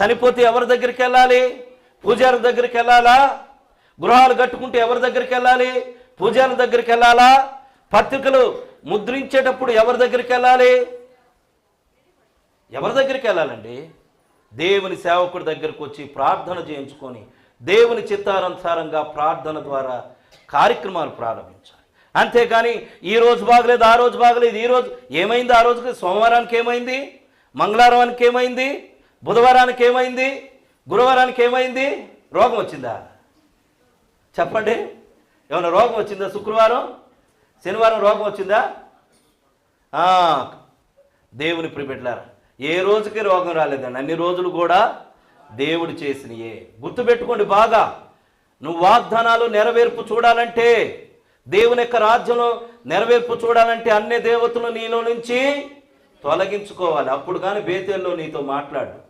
చనిపోతే ఎవరి దగ్గరికి వెళ్ళాలి? పూజారి దగ్గరికి వెళ్ళాలా? గృహాలు కట్టుకుంటే ఎవరి దగ్గరికి వెళ్ళాలి? పూజారి దగ్గరికి వెళ్ళాలా? పత్రికలు ముద్రించేటప్పుడు ఎవరి దగ్గరికి వెళ్ళాలి? ఎవరి దగ్గరికి వెళ్ళాలండి? దేవుని సేవకుడి దగ్గరకు వచ్చి ప్రార్థన చేయించుకొని దేవుని చిత్తానుసారంగా ప్రార్థన ద్వారా కార్యక్రమాలు ప్రారంభించాలి. అంతేకాని ఈ రోజు బాగలేదు ఆ రోజు బాగలేదు ఈ రోజు ఏమైంది? ఆ రోజుకి సోమవారానికి ఏమైంది? మంగళవారానికి ఏమైంది? బుధవారానికి ఏమైంది? గురువారానికి ఏమైంది? రోగం వచ్చిందా? చెప్పండి. ఏమైనా రోగం వచ్చిందా శుక్రవారం? శనివారం రోగం వచ్చిందా? దేవుని ప్రిపెట్లారా ఏ రోజుకి రోగం రాలేదండి. అన్ని రోజులు కూడా దేవుడు చేసినయే. గుర్తుపెట్టుకోండి బాగా. నువ్వు వాగ్దానాలు నెరవేర్పు చూడాలంటే దేవుని యొక్క రాజ్యంలో నెరవేర్పు చూడాలంటే అన్ని దేవతలు నీలో నుంచి తొలగించుకోవాలి. అప్పుడు కానీ బేతేల్లో నీతో మాట్లాడు.